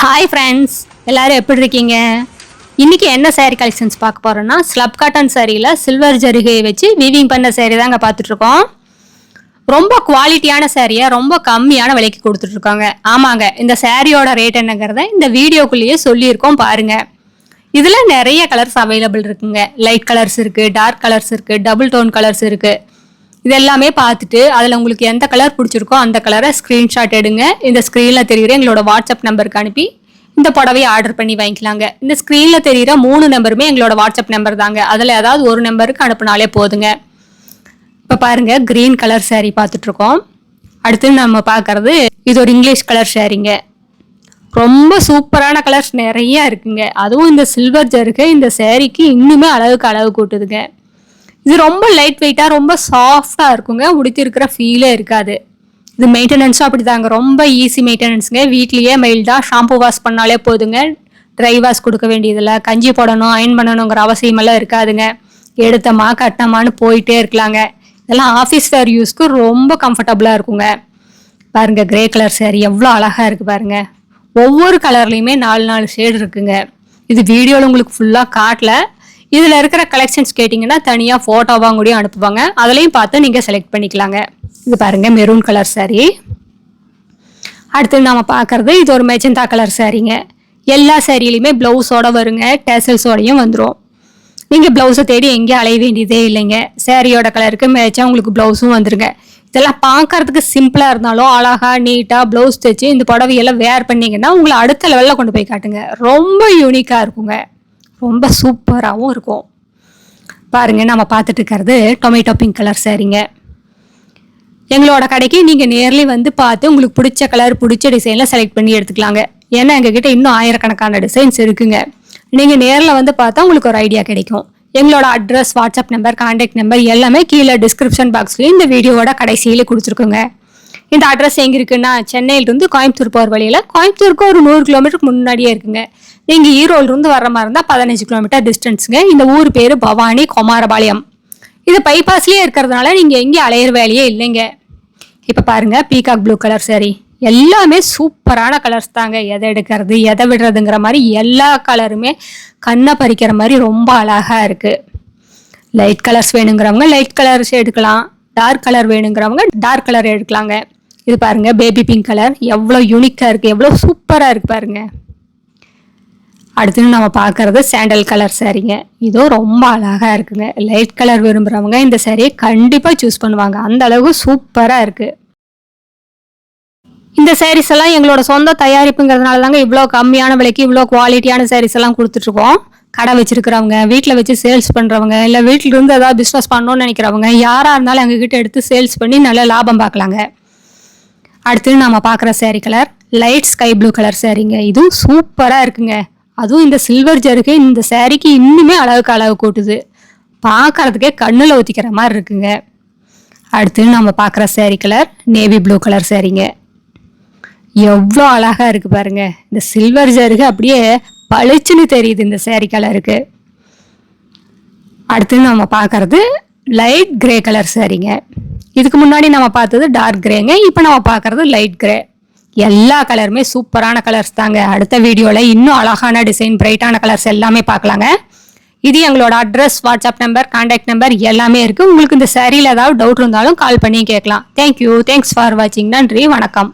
Hi friends எல்லாரும் எப்படி இருக்கீங்க? இன்றைக்கி என்ன சேரீ கலெக்ஷன்ஸ் பார்க்க போகிறோன்னா ஸ்லப் காட்டன் சேரீயில் சில்வர் ஜருகையை வச்சு வீவிங் பண்ண சேரீ தாங்க பார்த்துட்டு ரொம்ப குவாலிட்டியான சேரீயை ரொம்ப கம்மியான விலைக்கு கொடுத்துட்ருக்காங்க ஆமாங்க இந்த சேரீயோட ரேட் என்னங்கிறத இந்த வீடியோக்குள்ளேயே சொல்லியிருக்கோம் பாருங்கள் இதில் நிறைய கலர்ஸ் அவைலபிள் இருக்குங்க. லைட் கலர்ஸ் இருக்குது டார்க் கலர்ஸ் இருக்குது டபுள் டோன் கலர்ஸ் இருக்குது இது எல்லாமே பார்த்துட்டு அதில் உங்களுக்கு எந்த கலர் பிடிச்சிருக்கோ அந்த கலரை ஸ்க்ரீன்ஷாட் எடுங்க. இந்த ஸ்க்ரீனில் தெரியுற எங்களோட வாட்ஸ்அப் நம்பருக்கு அனுப்பி இந்த புடவையை ஆர்டர் பண்ணி வாங்கிக்கலாங்க. இந்த ஸ்க்ரீனில் தெரிகிற மூணு நம்பருமே எங்களோட வாட்ஸ்அப் நம்பர் தாங்க. அதில் ஏதாவது ஒரு நம்பருக்கு அனுப்புனாலே போதுங்க. இப்போ பாருங்க க்ரீன் கலர் சேரீ பார்த்துட்ருக்கோம் அடுத்து நம்ம பார்க்குறது இது ஒரு இங்கிலீஷ் கலர் சேரீங்க ரொம்ப சூப்பரான கலர்ஸ் நிறையா இருக்குங்க. அதுவும் இந்த சில்வர் ஜருக்கு இந்த சேரீக்கு இன்னுமே அளவுக்கு அளவு கூட்டுதுங்க. இது ரொம்ப லைட் வெயிட்டாக ரொம்ப சாஃப்டாக இருக்குங்க. உடுத்திருக்கிற ஃபீலே இருக்காது. இது மெயின்டெனன்ஸும் அப்படி தாங்க ரொம்ப ஈஸி மெயின்டெனன்ஸுங்க வீட்லேயே மெயில்டாக ஷாம்பு வாஷ் பண்ணாலே போதுங்க. ட்ரை வாஷ் கொடுக்க வேண்டியதில்லை. கஞ்சி போடணும் அயன் பண்ணணுங்கிற அவசியமெல்லாம் இருக்காதுங்க. எடுத்தமா கட்டினமான்னு போயிட்டே இருக்கலாங்க. இதெல்லாம் ஆஃபீஸ் வேர் யூஸ்க்கு ரொம்ப கம்ஃபர்டபுளாக இருக்குங்க. பாருங்க கிரே கலர் சேரீ எவ்வளோ அழகாக இருக்குது பாருங்க. ஒவ்வொரு கலர்லேயுமே நாலு நாலு ஷேடு இருக்குங்க. இது வீடியோவில் உங்களுக்கு ஃபுல்லாக காட்டல. இதில் இருக்கிற கலெக்ஷன்ஸ் கேட்டிங்கன்னா தனியாக ஃபோட்டோவாக கூட அனுப்புவாங்க. அதுலேயும் பார்த்து நீங்கள் செலக்ட் பண்ணிக்கலாங்க. இது பாருங்கள் மெரூன் கலர் சாரீ அடுத்து நாம பார்க்கறது இது ஒரு மெஜந்தா கலர் சாரீங்க எல்லா சேரீலையுமே ப்ளவுஸோட வருங்க டேசல்ஸோடையும் வந்துடும் நீங்கள் ப்ளவுஸை தேடி எங்கேயும் அலைய வேண்டியதே இல்லைங்க. சேரீயோட கலருக்கு மேட்சாக உங்களுக்கு ப்ளவுஸும் வந்துருங்க. இதெல்லாம் பார்க்கறதுக்கு சிம்பிளாக இருந்தாலும் அழகாக நீட்டாக ப்ளவுஸ் தைச்சு இந்த புடவையெல்லாம் வேர் பண்ணிங்கன்னா உங்களை அடுத்த லெவலில் கொண்டு போய் காட்டுங்க. ரொம்ப யூனிக்காக இருக்குங்க. ரொம்ப சூப்பராகவும் இருக்கும். பாருங்கள் நம்ம பார்த்துட்டு இருக்கிறது டொமேட்டோ பிங்க் கலர் சரிங்க எங்களோட கடைக்கு நீங்கள் நேர்லி வந்து பார்த்து உங்களுக்கு பிடிச்ச கலர் பிடிச்ச டிசைனில் செலக்ட் பண்ணி எடுத்துக்கலாங்க. ஏன்னா எங்ககிட்ட இன்னும் ஆயிரக்கணக்கான டிசைன்ஸ் இருக்குங்க. நீங்கள் நேரில் வந்து பார்த்தா உங்களுக்கு ஒரு ஐடியா கிடைக்கும். எங்களோட address WhatsApp number contact number எல்லாமே கீழே டிஸ்கிரிப்ஷன் பாக்ஸ்லேயும் இந்த வீடியோவோட கடைசியிலே கொடுத்துருக்குங்க. இந்த அட்ரஸ் எங்கே இருக்குன்னா சென்னையிலிருந்து கோயம்புத்தூர் போகிற வழியில் கோயம்புத்தூருக்கு ஒரு நூறு கிலோமீட்டருக்கு முன்னாடியே இருக்குங்க. நீங்கள் ஈரோடுலேருந்து வர மாதிரி இருந்தால் பதினஞ்சு கிலோமீட்டர் டிஸ்டன்ஸுங்க இந்த ஊர் பேர் பவானி குமாரபாளையம். இது பைபாஸ்லேயே இருக்கிறதுனால நீங்கள் எங்கேயும் அலையிற வேலையே இல்லைங்க. இப்போ பாருங்க பீகாக் ப்ளூ கலர் சரி எல்லாமே சூப்பரான கலர்ஸ் தாங்க. எதை எடுக்கிறது எதை விடுறதுங்கிற மாதிரி எல்லா கலருமே கண்ணை பறிக்கிற மாதிரி ரொம்ப அழகாக இருக்குது லைட் கலர்ஸ் வேணுங்கிறவங்க லைட் கலர்ஸ் எடுக்கலாம். டார்க் கலர் வேணுங்கிறவங்க டார்க் கலர் எடுக்கலாங்க. இது பாருங்க பேபி பிங்க் கலர் எவ்வளோ யூனிக்காக இருக்குது எவ்வளோ சூப்பராக இருக்குது பாருங்க. அடுத்து நம்ம பார்க்கறது சாண்டல் கலர் சாரீங்க இதுவும் ரொம்ப அழகாக இருக்குங்க. லைட் கலர் விரும்புகிறவங்க இந்த சாரியை கண்டிப்பாக சூஸ் பண்ணுவாங்க. அந்த அளவு சூப்பராக இருக்குது இந்த சாரீஸ் எல்லாம் எங்களோட சொந்த தயாரிப்புங்கிறதுனால தாங்க இவ்வளோ கம்மியான விலைக்கு இவ்வளோ குவாலிட்டியான சாரீஸ் எல்லாம் கொடுத்துட்ருக்கோம். கடை வச்சிருக்கிறவங்க வீட்டில் வச்சு சேல்ஸ் பண்ணுறவங்க இல்லை வீட்டிலிருந்து ஏதாவது பிஸ்னஸ் பண்ணணும்னு நினைக்கிறவங்க யாராக இருந்தாலும் எங்ககிட்ட எடுத்து சேல்ஸ் பண்ணி நல்ல லாபம் பார்க்கலாங்க. அடுத்து நம்ம பார்க்குற saree colour light sky blue colour சேரீங்க இதுவும் சூப்பராக இருக்குங்க. அதுவும் இந்த சில்வர் ஜருக்கு இந்த சேரீக்கு இன்னுமே அளவுக்கு அளவு கூட்டுது. பார்க்கறதுக்கே கண்ணில் ஊற்றிக்கிற மாதிரி இருக்குங்க. அடுத்து நம்ம பார்க்குற saree colour navy blue colour சேரீங்க எவ்வளோ அழகாக இருக்குது பாருங்க. இந்த சில்வர் ஜருக்கு அப்படியே பளிச்சுன்னு தெரியுது இந்த சேரீ கலருக்கு அடுத்து நம்ம பார்க்குறது லைட் கிரே கலர் சேரீங்க இதுக்கு முன்னாடி நம்ம பார்த்தது டார்க் கிரேங்க இப்போ நம்ம பார்க்கறது லைட் கிரே எல்லா கலருமே சூப்பரான கலர்ஸ் தாங்க. அடுத்த வீடியோவில் இன்னும் அழகான டிசைன் பிரைட்டான கலர்ஸ் எல்லாமே பார்க்கலாங்க. இது எங்களோட address WhatsApp number contact number எல்லாமே இருக்குது உங்களுக்கு இந்த சாரியில் ஏதாவது டவுட் இருந்தாலும் கால் பண்ணி கேட்கலாம். தேங்க்யூ தேங்க்ஸ் ஃபார் வாட்சிங் நன்றி. வணக்கம்.